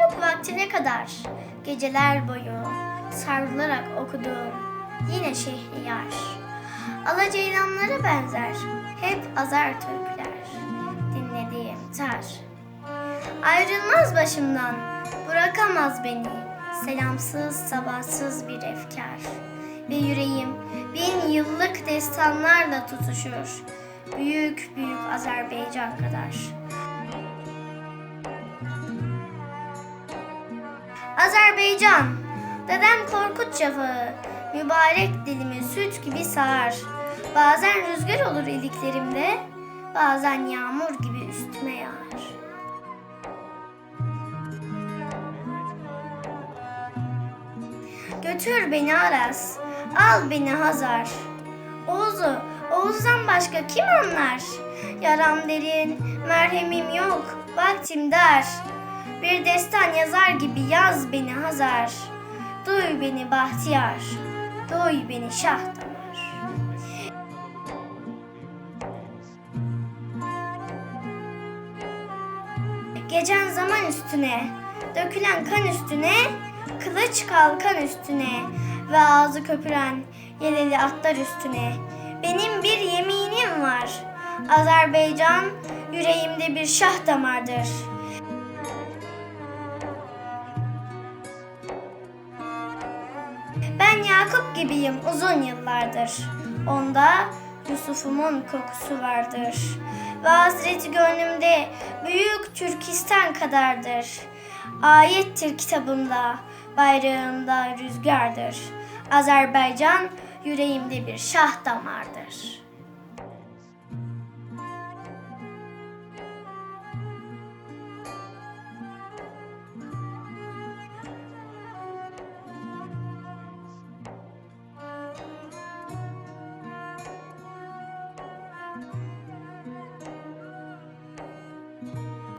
Çocukluk vaktine kadar geceler boyu sarılarak okuduğum yine Şehriyar. Alaceylanlara benzer hep azar türküler dinlediğim tar. Ayrılmaz başımdan bırakamaz beni selamsız sabahsız bir efkar. Ve yüreğim bin yıllık destanlarla tutuşur büyük büyük Azerbaycan kadar. Azerbaycan, dedem Korkut şafağı, mübarek dilimi süt gibi sağar. Bazen rüzgar olur iliklerimde, bazen yağmur gibi üstüme yağar. Götür beni Aras, al beni Hazar. Oğuz'u, Oğuz'dan başka kim anlar? Yaram derin, merhemim yok, vaktim dar. Bir destan yazar gibi yaz beni Hazar. Duy beni Bahtiyar, duy beni Şah. Geçen zaman üstüne, dökülen kan üstüne, kılıç kalkan üstüne ve ağzı köpüren yeleli atlar üstüne. Benim bir yeminim var. Azerbaycan yüreğimde bir şah damardır. Ben Yakup gibiyim uzun yıllardır. Onda Yusuf'umun kokusu vardır. Ve hasreti gönlümde büyük Türkistan kadardır. Ayettir kitabımda, bayrağımda rüzgardır. Azerbaycan yüreğimde bir şah damardır.